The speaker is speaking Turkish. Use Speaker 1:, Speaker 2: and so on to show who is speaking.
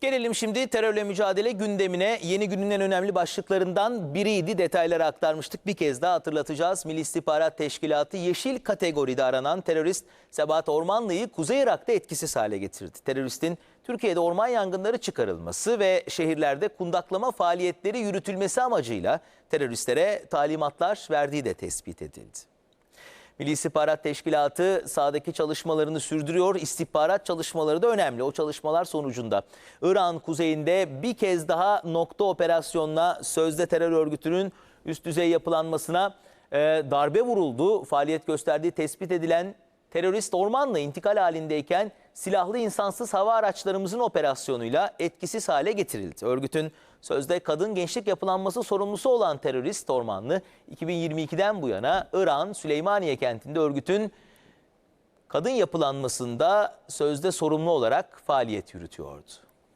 Speaker 1: Gelelim şimdi terörle mücadele gündemine. Yeni günün en önemli başlıklarından biriydi. Detayları aktarmıştık. Bir kez daha hatırlatacağız. Milli İstihbarat Teşkilatı yeşil kategoride aranan terörist Sebahat Ormanlı'yı Kuzey Irak'ta etkisiz hale getirdi. Teröristin Türkiye'de orman yangınları çıkarılması ve şehirlerde kundaklama faaliyetleri yürütülmesi amacıyla teröristlere talimatlar verdiği de tespit edildi. Milli İstihbarat Teşkilatı sahadaki çalışmalarını sürdürüyor. İstihbarat çalışmaları da önemli. O çalışmalar sonucunda İran kuzeyinde bir kez daha nokta operasyonla sözde terör örgütünün üst düzey yapılanmasına e, darbe vuruldu. Faaliyet gösterdiği tespit edilen terörist ormanla intikal halindeyken silahlı insansız hava araçlarımızın operasyonuyla etkisiz hale getirildi. Örgütün sözde kadın gençlik yapılanması sorumlusu olan terörist ormanlı 2022'den bu yana İran Süleymaniye kentinde örgütün kadın yapılanmasında sözde sorumlu olarak faaliyet yürütüyordu.